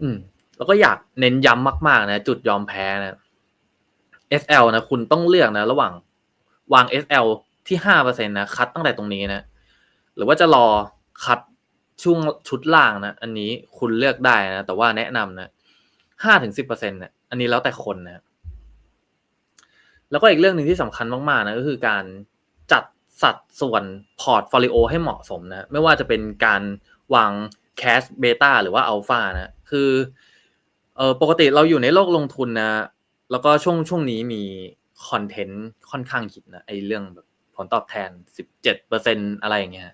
อืม แล้วก็อยากเน้นย้ำมาก ๆ นะ จุดยอมแพ้นะ SL นะ คุณต้องเลือกนะ ระหว่างวาง SL ที่5%นนะคัดตั้งแต่ตรงนี้นะ หรือว่าจะรอคัดช่วงชุดล่างนะ อันนี้คุณเลือกได้นะ แต่ว่าแนะนำนะ5-10%เปอร์เซ็นี่ยอันนี้แล้วแต่คนนะ แล้วก็อีกเรื่องหนึ่งที่สำคัญมาก ๆ นะ ก็คือการจัดสัดส่วนพอร์ตโฟลิโอให้เหมาะสมนะ ไม่ว่าจะเป็นการวาง Cash Beta หรือว่า Alpha นะคือเอ่อปกติเราอยู่ในโลกลงทุนนะ แล้วก็ช่วงช่วงนี้มีคอนเทนต์ค่อนข้างฮิตนะไอเรื่องแบบผลตอบแทน 17%อร์เซ็นอะไรอย่างเงี้ย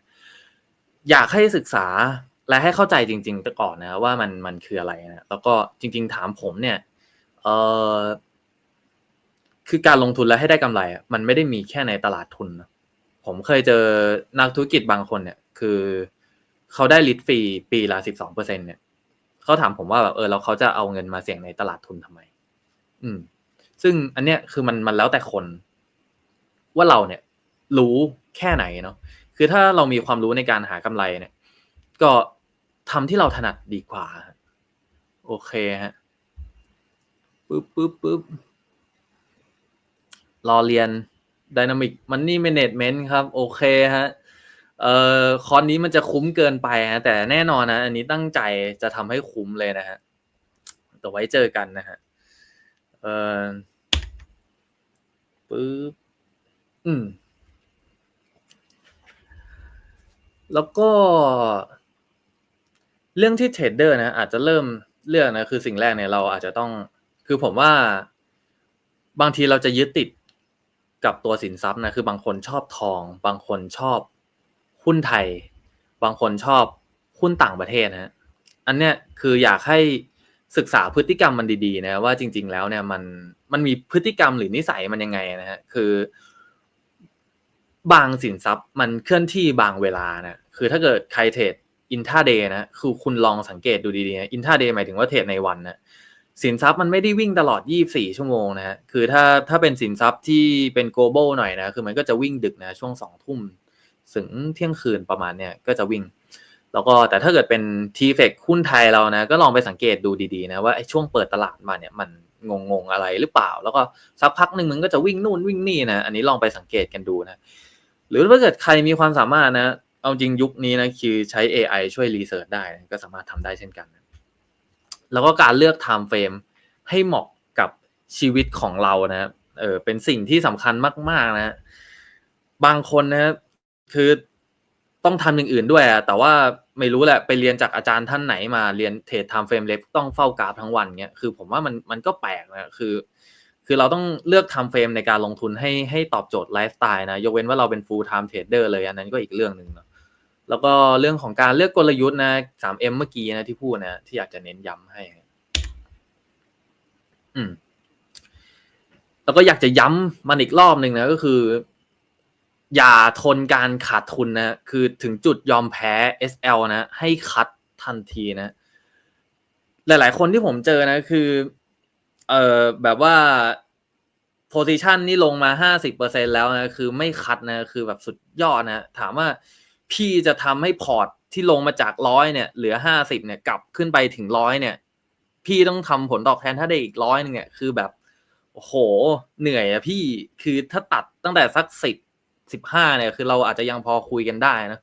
อยากให้ศึกษาและให้เข้าใจจริงๆแต่ก่อนนะ ว่ามันมันคืออะไรนะแล้วก็จริง ๆ ถามผมเนี่ยเอ่อคือการลงทุนแล้วให้ได้กำไรอะมันไม่ได้มีแค่ในตลาดทุนนะผมเคยเจอนักธุรกิจบางคนเนี่ย คือ เขาได้ลิตฟรีปีละ12%เปอร์เซ็นเนี่ยเขาถามผมว่าแบบเออแล้วเขาจะเอาเงินมาเสี่ยงในตลาดทุนทำไม?อืม ซึ่งอันเนี้ยคือมันมันแล้วแต่คน ว่าเราเนี่ย รู้แค่ไหนเนาะคือถ้าเรามีความรู้ในการหากำไรเนี่ย ก็ทำที่เราถนัดดีกว่า โอเคครับปึ๊บๆๆรอเรียน Dynamic Money Management ครับ โอเคครับ เอ่อคอร์สนี้มันจะคุ้มเกินไปครับแต่แน่นอนนะ อันนี้ตั้งใจจะทำให้คุ้มเลยนะครับเดี๋ยวไว้เจอกันนะครับเอ่อปึ๊บอืม แล้วก็ เรื่องที่เทรดเดอร์นะ อาจจะเริ่มเลือกนะคือสิ่งแรกเนี่ยเราอาจจะต้อง คือผมว่า บางทีเราจะยึดติดกับตัวสินทรัพย์นะคือบางคนชอบทอง บางคนชอบ หุ้นไทย บางคนชอบหุ้นต่างประเทศนะอันเนี้ยคืออยากให้ศึกษาพฤติกรรมมันดีๆ นะว่าจริง ๆ แล้วเนี่ยมันมันมีพฤติกรรมหรือนิสัยมันยังไงนะครับคือบางสินทรัพย์มันเคลื่อนที่บางเวลานะคือถ้าเกิดใครเทรด Intraday นะคือคุณลองสังเกตดูดีๆนะ Intraday หมายถึงว่าเทรดในวันนะสินทรัพย์มันไม่ได้วิ่งตลอด 24 ชั่วโมงนะครับคือถ้าถ้าเป็นสินทรัพย์ที่เป็น global หน่อยนะคือมันก็จะวิ่งดึกนะช่วง20:00 ถึงเที่ยงคืนประมาณเนี้ยก็จะวิ่ง แล้วก็แต่ถ้าเกิดเป็น TFEX หุ้นไทยเรานะ ก็ลองไปสังเกตดูดีๆนะว่าไอ้ช่วงเปิดตลาดมาเนี่ยมันงงๆอะไรหรือเปล่า?แล้วก็สักพักหนึ่งมันก็จะวิ่งนู่นวิ่งนี่นะอันนี้ลองไปสังเกตกันดูนะหรือถ้าเกิดใครมีความสามารถนะ เอาจริงยุคนี้นะคือใช้เอไอช่วยรีเซิร์ชได้ก็สามารถทำได้เช่นกันแล้วก็การเลือกไทม์เฟรมให้เหมาะกับชีวิตของเรานะเออเป็นสิ่งที่สำคัญมาก ๆนะบบางคนนะ คือต้องทำอย่างอื่นด้วยอะแต่ว่าไม่รู้แหละไปเรียนจากอาจารย์ท่านไหนมาเรียนเทรดไทม์เฟรมเล็กต้องเฝ้ากราฟทั้งวันเงี้ยคือผมว่ามันมันก็แปลกนะคือ คือเราต้องเลือกไทม์เฟรมในการลงทุนให้ให้ตอบโจทย์ไลฟ์สไตล์นะยกเว้นว่าเราเป็น full time trader เลยอันนั้นก็อีกเรื่องหนึ่งเนาะแล้วก็เรื่องของการเลือกกลยุทธ์นะ 3M เมื่อกี้นะที่พูดนะที่อยากจะเน้นย้ำให้ อืมแล้วก็อยากจะย้ำมันอีกรอบหนึ่งนะก็คือ อย่าทนการขาดทุนนะ คือถึงจุดยอมแพ้ SL นะ ให้คัตทันทีนะ หลาย ๆ คนที่ผมเจอนะ คือ เอ่อแบบว่าโพซิชันนี่ลงมา50%แล้วนะ คือไม่คัตนะ คือแบบสุดยอดนะ ถามว่าพี่จะทำให้พอร์ตที่ลงมาจาก100เนี่ย เหลือ50เนี่ย กลับขึ้นไปถึง100เนี่ย พี่ต้องทำผลตอบแทนถ้าได้อีก100หนึ่งเนี่ย คือแบบ โอ้โฮเหนื่อยอะพี่ คือถ้าตัดตั้งแต่สักสิบ สิบห้าเนี่ยคือเราอาจจะยังพอคุยกันได้นะ